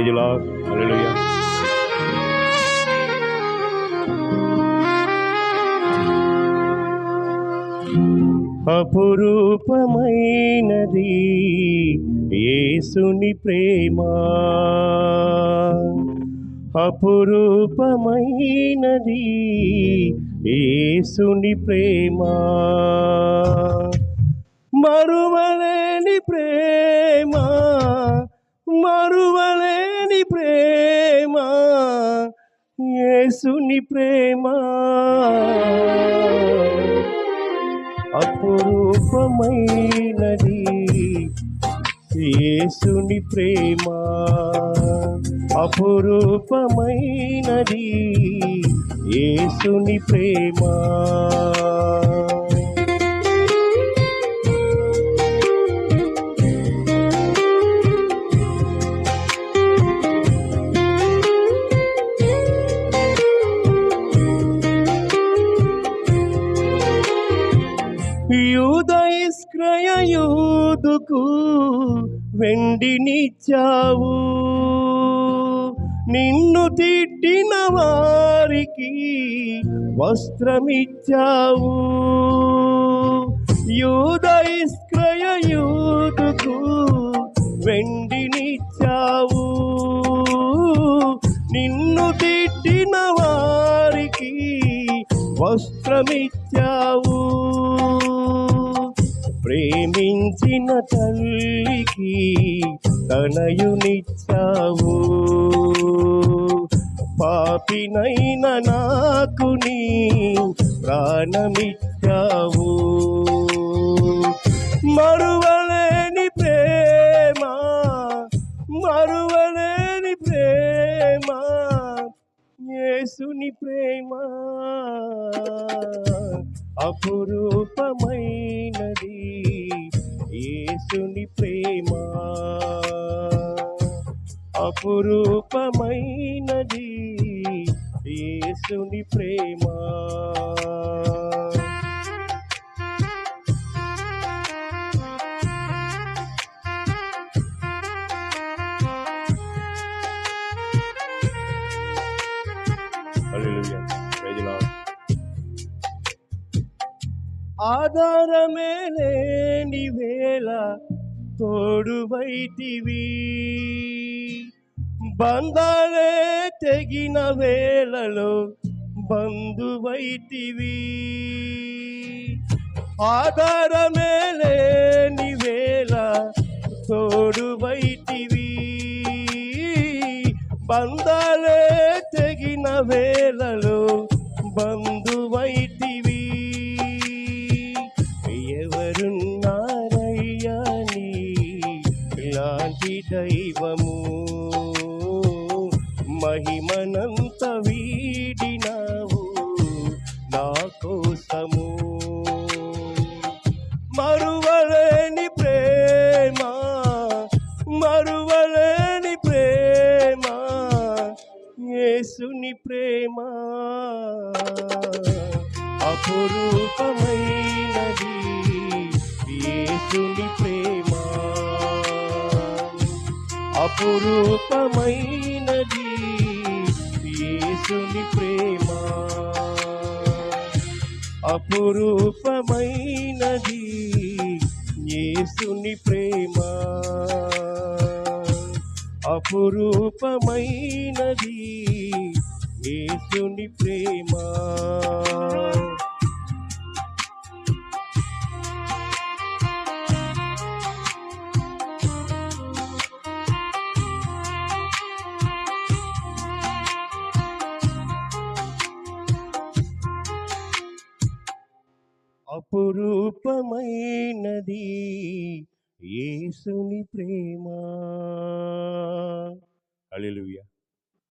ప్రైజులా హల్లెలూయా అపురూపమైనది యేసుని ప్రేమ. అపురూపమైనది యేసుని ప్రేమ. మరువలేని ప్రేమ. ప్రేమ యేసుని ప్రేమ. అపురూపమైనది యేసుని ప్రేమ. అపురూపమైనది యేసుని ప్రేమ. యూదయిస్క్రయ వెండినిచ్చావు. నిన్ను తిట్టిన వారికి వస్త్రమిచ్చావు. యూదయిస్క్రయ యూదుకు వెండినిచ్చావు. నిన్ను తిట్టిన వారికి వస్త్రమిచ్చావు. ప్రేమించిన తల్లికి తనయునిచ్చావు. పాపినైన నాకు నీ ప్రాణమిచ్చావు. మరువలేని ప్రేమ మరువలేని ప్రేమ యేసుని ప్రేమ అపురూపమైనది. యేసుని ప్రేమ అపురూపమైనది. యేసుని ప్రేమ ఆధారమే లేని వేళ తోడువైతివి బంధాలే తెగిన వేళలో బంధువైతివి ఆధారమే లేని వేళ తోడువైతివి బంధాలే తెగిన వేళలో బంధువైతివి దైవము మహిమనంత వీడినావు నా కోసము. మరువలేని ప్రేమ మరువలేని ప్రేమ యేసుని ప్రేమ. అపురూపమైనది యేసుని ప్రేమ. అపురూపమైనది. యేసుని ప్రేమ. అపురూపమైనది. యేసుని ప్రేమ. అపురూపమైనది. యేసుని ప్రేమ. అపురూపమైనది. యేసుని ప్రేమ. అలెలుయ్యా